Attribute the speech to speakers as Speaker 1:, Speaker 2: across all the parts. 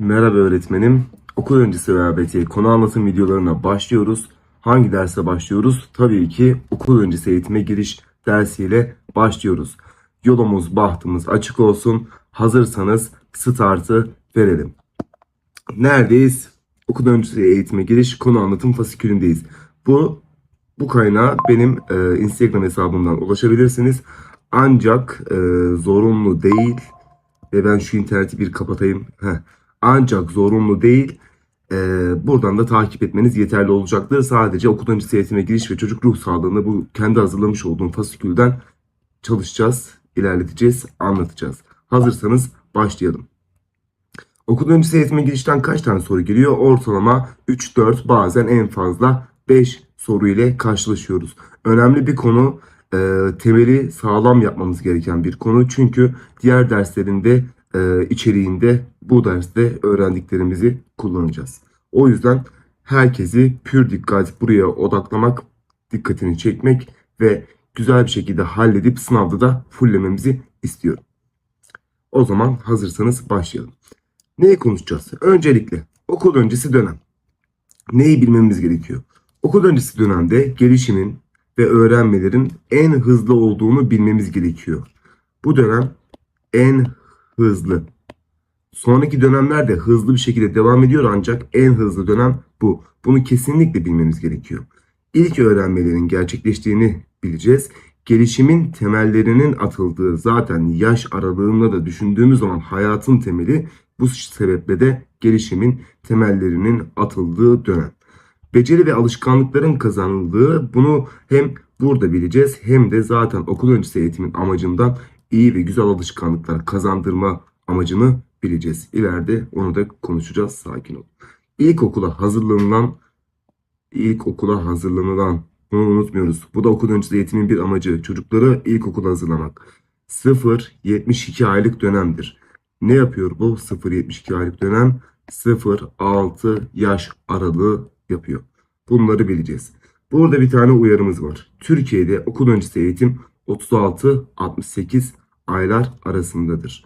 Speaker 1: Merhaba öğretmenim. Okul öncesi ÖABT konu anlatım videolarına başlıyoruz. Hangi derse başlıyoruz? Tabii ki okul öncesi eğitime giriş dersiyle başlıyoruz. Yolumuz, bahtımız açık olsun. Hazırsanız startı verelim. Neredeyiz? Okul öncesi eğitime giriş konu anlatım fasikülündeyiz. Bu bu kaynağa benim e, Instagram hesabımdan ulaşabilirsiniz. Ancak e, zorunlu değil ve ben şu interneti bir kapatayım. Heh. Ancak zorunlu değil. e, buradan da takip etmeniz yeterli olacaktır. Sadece okul öncesi eğitime giriş ve çocuk ruh sağlığında bu kendi hazırlamış olduğum fasikülden çalışacağız, ilerleteceğiz, anlatacağız. Hazırsanız başlayalım. Okul öncesi eğitime girişten kaç tane soru geliyor? Ortalama 3-4 bazen en fazla 5 soru ile karşılaşıyoruz. Önemli bir konu e, temeli sağlam yapmamız gereken bir konu. Çünkü diğer derslerinde e, içeriğinde bu derste öğrendiklerimizi kullanacağız. O yüzden herkesi pür dikkat buraya odaklamak, dikkatini çekmek ve güzel bir şekilde halledip sınavda da fullememizi istiyorum. O zaman hazırsanız başlayalım. Neyi konuşacağız? Öncelikle okul öncesi dönem. Neyi bilmemiz gerekiyor? Okul öncesi dönemde gelişimin ve öğrenmelerin en hızlı olduğunu bilmemiz gerekiyor. Bu dönem en hızlı. Sonraki dönemler de hızlı bir şekilde devam ediyor ancak en hızlı dönem bu. Bunu kesinlikle bilmemiz gerekiyor. İlk öğrenmelerin gerçekleştiğini bileceğiz. Gelişimin temellerinin atıldığı zaten yaş aralığında da düşündüğümüz zaman hayatın temeli bu sebeple de gelişimin temellerinin atıldığı dönem. Beceri ve alışkanlıkların kazanıldığı bunu hem burada bileceğiz hem de zaten okul öncesi eğitimin amacından iyi ve güzel alışkanlıklar kazandırma amacını bileceğiz. İleride onu da konuşacağız. Sakin olun. İlkokula hazırlanılan ilkokula hazırlanılan bunu unutmuyoruz. Bu da okul öncesi eğitimin bir amacı. Çocukları ilkokula hazırlamak. 0-72 aylık dönemdir. Ne yapıyor bu 0-72 aylık dönem? 0-6 yaş aralığı yapıyor. Bunları bileceğiz. Burada bir tane uyarımız var. Türkiye'de okul öncesi eğitim 36-68 aylar arasındadır.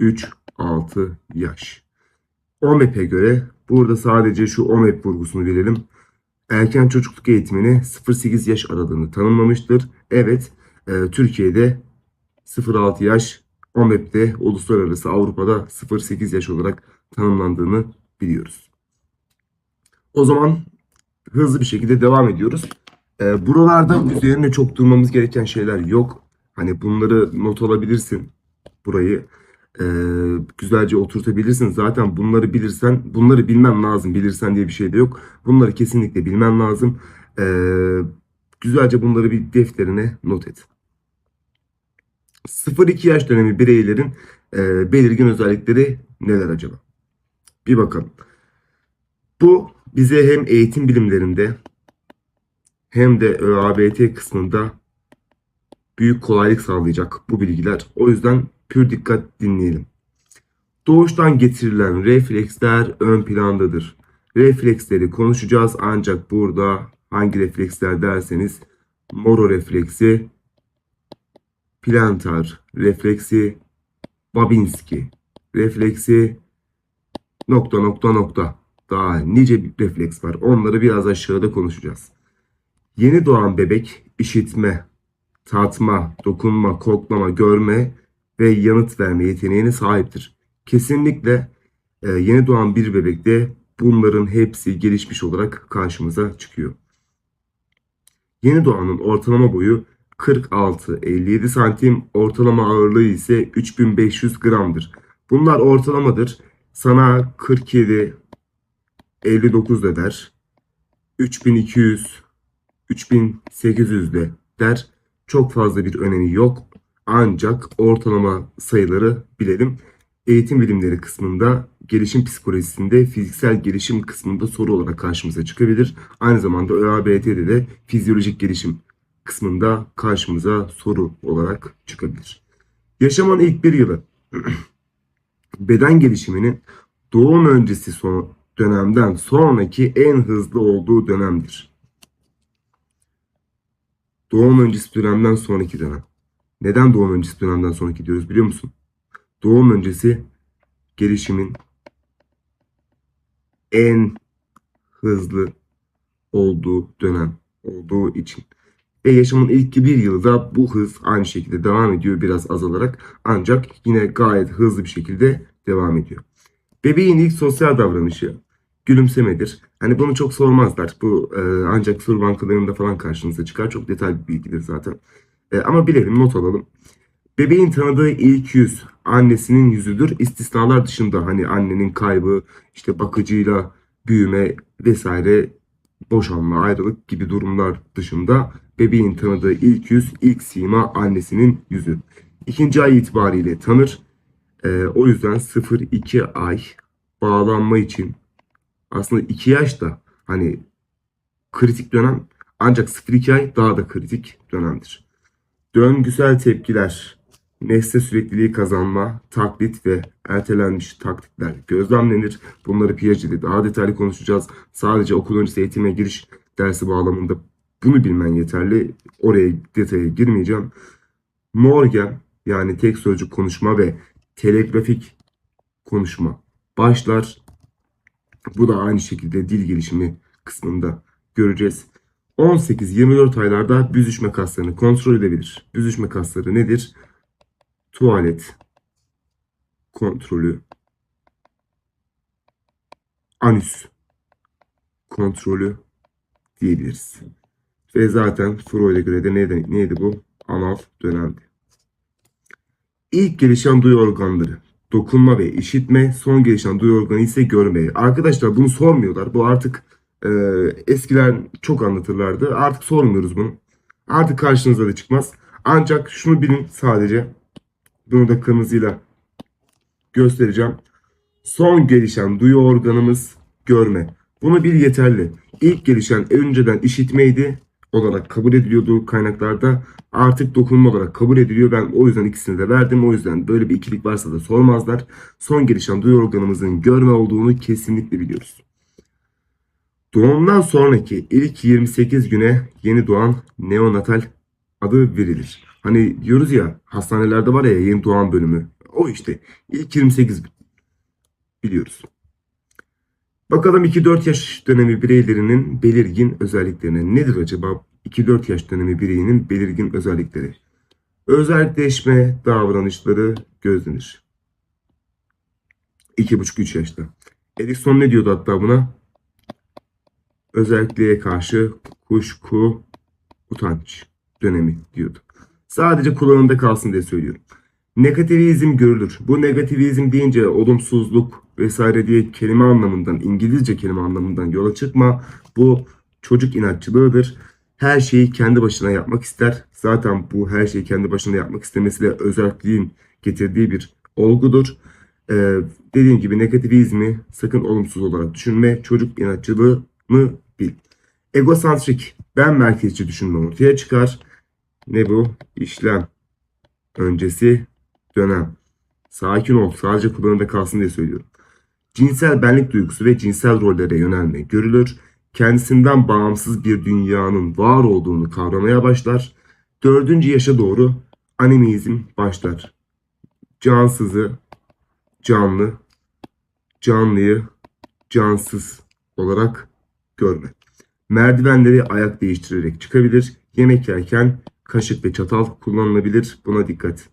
Speaker 1: 3-6 yaş. OMEP'e göre burada sadece şu OMEP vurgusunu verelim. Erken çocukluk eğitimini 0-8 yaş aralığını tanımlamıştır. Evet, e, Türkiye'de 0-6 yaş, OMEP'te uluslararası Avrupa'da 0-8 yaş olarak tanımlandığını biliyoruz. O zaman hızlı bir şekilde devam ediyoruz. E, buralarda üzerine çok durmamız gereken şeyler yok. Hani bunları not alabilirsin burayı. E, güzelce oturtabilirsin. Zaten bunları bilirsen, bunları bilmem lazım. Bilirsen diye bir şey de yok. Bunları kesinlikle bilmen lazım. E, güzelce bunları bir defterine not et. 0-2 yaş dönemi bireylerin e, belirgin özellikleri neler acaba? Bir bakalım. Bu bize hem eğitim bilimlerinde hem de ÖABT kısmında büyük kolaylık sağlayacak bu bilgiler. O yüzden pür dikkat dinleyelim. Doğuştan getirilen refleksler ön plandadır. Refleksleri konuşacağız ancak burada hangi refleksler derseniz moro refleksi, plantar refleksi, Babinski refleksi, nokta nokta nokta. Daha nice bir refleks var. Onları biraz aşağıda konuşacağız. Yeni doğan bebek işitme, tatma, dokunma, koklama, görme ve yanıt verme yeteneğine sahiptir. Kesinlikle e, yeni doğan bir bebekte bunların hepsi gelişmiş olarak karşımıza çıkıyor. Yeni doğanın ortalama boyu 46-57 santim, ortalama ağırlığı ise 3500 gramdır. Bunlar ortalamadır. Sana 47 59 de der. 3200 3800 de der. Çok fazla bir önemi yok. Ancak ortalama sayıları bilelim. Eğitim bilimleri kısmında gelişim psikolojisinde fiziksel gelişim kısmında soru olarak karşımıza çıkabilir. Aynı zamanda ÖABT'de de fizyolojik gelişim kısmında karşımıza soru olarak çıkabilir. Yaşamın ilk bir yılı beden gelişiminin doğum öncesi son dönemden sonraki en hızlı olduğu dönemdir. Doğum öncesi dönemden sonraki dönem. Neden doğum öncesi dönemden sonraki diyoruz biliyor musun? Doğum öncesi gelişimin en hızlı olduğu dönem olduğu için. Ve yaşamın ilk bir yılı da bu hız aynı şekilde devam ediyor biraz azalarak ancak yine gayet hızlı bir şekilde devam ediyor. Bebeğin ilk sosyal davranışı gülümsemedir. Hani bunu çok sormazlar. Bu e, ancak soru bankalarında falan karşınıza çıkar. Çok detaylı bir bilgidir zaten. E, ama bilelim, not alalım. Bebeğin tanıdığı ilk yüz annesinin yüzüdür. İstisnalar dışında hani annenin kaybı, işte bakıcıyla büyüme vesaire boşanma, ayrılık gibi durumlar dışında bebeğin tanıdığı ilk yüz, ilk sima annesinin yüzü. İkinci ay itibariyle tanır. Ee, o yüzden 0-2 ay bağlanma için aslında 2 yaş da hani kritik dönem ancak 0-2 ay daha da kritik dönemdir. Döngüsel tepkiler, nesne sürekliliği kazanma, taklit ve ertelenmiş taktikler gözlemlenir. Bunları Piaget'de daha detaylı konuşacağız. Sadece okul öncesi eğitime giriş dersi bağlamında bunu bilmen yeterli. Oraya detaya girmeyeceğim. Morgan yani tek sözcük konuşma ve telegrafik konuşma başlar. Bu da aynı şekilde dil gelişimi kısmında göreceğiz. 18-24 aylarda büzüşme kaslarını kontrol edebilir. Büzüşme kasları nedir? Tuvalet kontrolü, anüs kontrolü diyebiliriz. Ve zaten Freud'a göre de neydi, neydi bu? Anal dönemdi. İlk gelişen duyu organları. Dokunma ve işitme. Son gelişen duyu organı ise görme. Arkadaşlar bunu sormuyorlar. Bu artık e, eskiler çok anlatırlardı. Artık sormuyoruz bunu. Artık karşınıza da çıkmaz. Ancak şunu bilin sadece. Bunu da kırmızıyla göstereceğim. Son gelişen duyu organımız görme. Bunu bil yeterli. İlk gelişen önceden işitmeydi olarak kabul ediliyordu kaynaklarda. Artık dokunma olarak kabul ediliyor. Ben o yüzden ikisini de verdim. O yüzden böyle bir ikilik varsa da sormazlar. Son gelişen duyu organımızın görme olduğunu kesinlikle biliyoruz. Doğumdan sonraki ilk 28 güne yeni doğan neonatal adı verilir. Hani diyoruz ya hastanelerde var ya yeni doğan bölümü. O işte ilk 28 gün. Biliyoruz. Bakalım 2-4 yaş dönemi bireylerinin belirgin özelliklerine nedir acaba 2-4 yaş dönemi bireyinin belirgin özellikleri? Özelleşme davranışları gözlenir. 2,5-3 yaşta. Erikson ne diyordu hatta buna? Özelliğe karşı kuşku, utanç dönemi diyordu. Sadece kulağında kalsın diye söylüyorum. Negativizm görülür. Bu negativizm deyince olumsuzluk vesaire diye kelime anlamından, İngilizce kelime anlamından yola çıkma. Bu çocuk inatçılığıdır. Her şeyi kendi başına yapmak ister. Zaten bu her şeyi kendi başına yapmak istemesi de özelliğin getirdiği bir olgudur. Ee, dediğim gibi negativizmi sakın olumsuz olarak düşünme. Çocuk inatçılığını bil. Egosantrik, ben merkezci düşünme ortaya çıkar. Ne bu? İşlem öncesi dönem. Sakin ol. Sadece kulağında kalsın diye söylüyorum. Cinsel benlik duygusu ve cinsel rollere yönelme görülür. Kendisinden bağımsız bir dünyanın var olduğunu kavramaya başlar. Dördüncü yaşa doğru animizm başlar. Cansızı canlı, canlıyı cansız olarak görme. Merdivenleri ayak değiştirerek çıkabilir. Yemek yerken kaşık ve çatal kullanılabilir. Buna dikkat.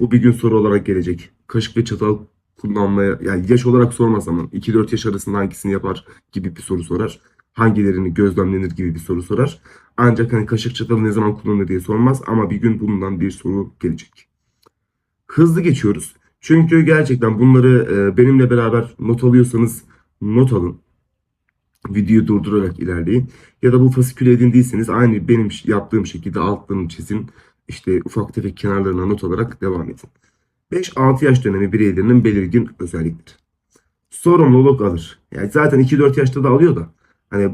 Speaker 1: Bu bir gün soru olarak gelecek. Kaşık ve çatal kullanmaya yani yaş olarak sormaz ama 2-4 yaş arasında hangisini yapar gibi bir soru sorar. Hangilerini gözlemlenir gibi bir soru sorar. Ancak hani kaşık çatalı ne zaman kullanılır diye sormaz ama bir gün bundan bir soru gelecek. Hızlı geçiyoruz. Çünkü gerçekten bunları e, benimle beraber not alıyorsanız not alın. Videoyu durdurarak ilerleyin. Ya da bu fasikülü edindiyseniz aynı benim yaptığım şekilde altlarını çizin. İşte ufak tefek kenarlarına not alarak devam edin. 5-6 yaş dönemi bireylerinin belirgin özellikleri. Sorumluluk alır. Yani zaten 2-4 yaşta da alıyor da. Hani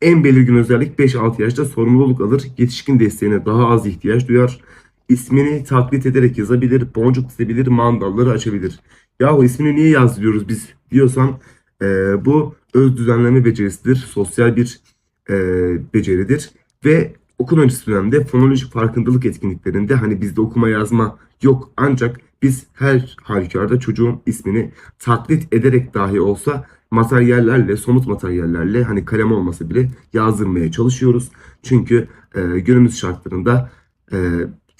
Speaker 1: en belirgin özellik 5-6 yaşta sorumluluk alır. Yetişkin desteğine daha az ihtiyaç duyar. İsmini taklit ederek yazabilir. Boncuk dizebilir. Mandalları açabilir. Yahu ismini niye yazdırıyoruz biz diyorsan e, bu öz düzenleme becerisidir. Sosyal bir e, beceridir. Ve okul öncesi dönemde fonolojik farkındalık etkinliklerinde hani bizde okuma yazma yok ancak Biz her halükarda çocuğun ismini taklit ederek dahi olsa materyallerle, somut materyallerle hani kalem olmasa bile yazdırmaya çalışıyoruz. Çünkü e, günümüz şartlarında e,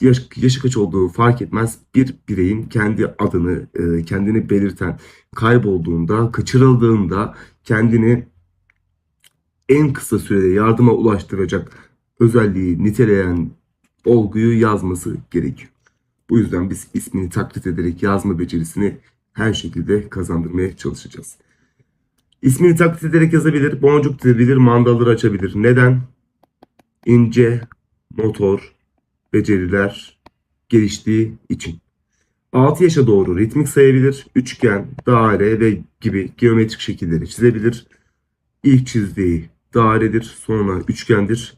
Speaker 1: yaş, yaşı kaç olduğu fark etmez bir bireyin kendi adını, e, kendini belirten, kaybolduğunda, kaçırıldığında kendini en kısa sürede yardıma ulaştıracak özelliği niteleyen olguyu yazması gerekiyor. Bu yüzden biz ismini taklit ederek yazma becerisini her şekilde kazandırmaya çalışacağız. İsmini taklit ederek yazabilir, boncuk dizebilir, mandalları açabilir. Neden? İnce motor beceriler geliştiği için. 6 yaşa doğru ritmik sayabilir, üçgen, daire ve gibi geometrik şekilleri çizebilir. İlk çizdiği dairedir, sonra üçgendir.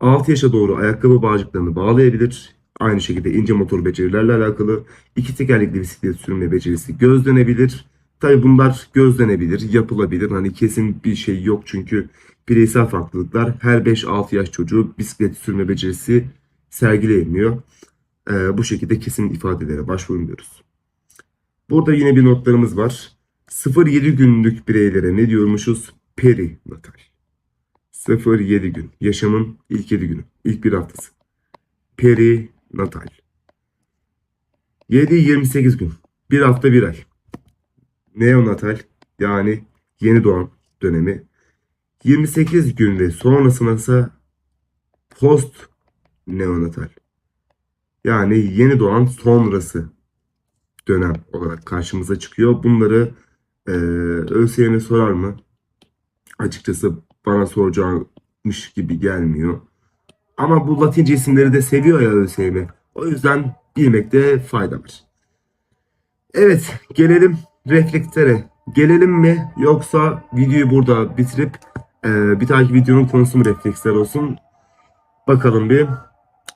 Speaker 1: 6 yaşa doğru ayakkabı bağcıklarını bağlayabilir. Aynı şekilde ince motor becerilerle alakalı. iki tekerlekli bisiklet sürme becerisi gözlenebilir. Tabi bunlar gözlenebilir, yapılabilir. Hani kesin bir şey yok çünkü bireysel farklılıklar her 5-6 yaş çocuğu bisiklet sürme becerisi sergileyemiyor. Ee, bu şekilde kesin ifadelere başvurmuyoruz. Burada yine bir notlarımız var. 0-7 günlük bireylere ne diyormuşuz? Perinatal. 0-7 gün. Yaşamın ilk 7 günü. ilk bir haftası. Perinatal. 7-28 gün. Bir hafta bir ay. Neonatal yani yeni doğan dönemi. 28 gün ve sonrasına ise post neonatal. Yani yeni doğan sonrası dönem olarak karşımıza çıkıyor. Bunları e, ÖSYM sorar mı? Açıkçası bana soracakmış gibi gelmiyor. Ama bu Latince isimleri de seviyor ya ÖSYM. O yüzden bilmekte fayda var. Evet gelelim reflektöre. Gelelim mi yoksa videoyu burada bitirip e, bir dahaki videonun konusu mu refleksler olsun? Bakalım bir.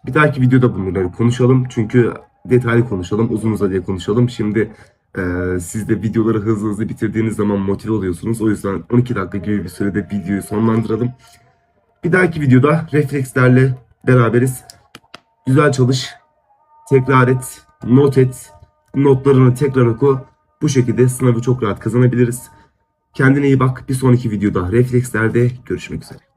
Speaker 1: Bir dahaki videoda bunları konuşalım. Çünkü detaylı konuşalım, uzun uzadıya konuşalım. Şimdi e, siz de videoları hızlı hızlı bitirdiğiniz zaman motive oluyorsunuz. O yüzden 12 dakika gibi bir sürede videoyu sonlandıralım. Bir dahaki videoda reflekslerle beraberiz. Güzel çalış, tekrar et, not et, notlarını tekrar oku. Bu şekilde sınavı çok rahat kazanabiliriz. Kendine iyi bak. Bir sonraki videoda reflekslerde görüşmek üzere.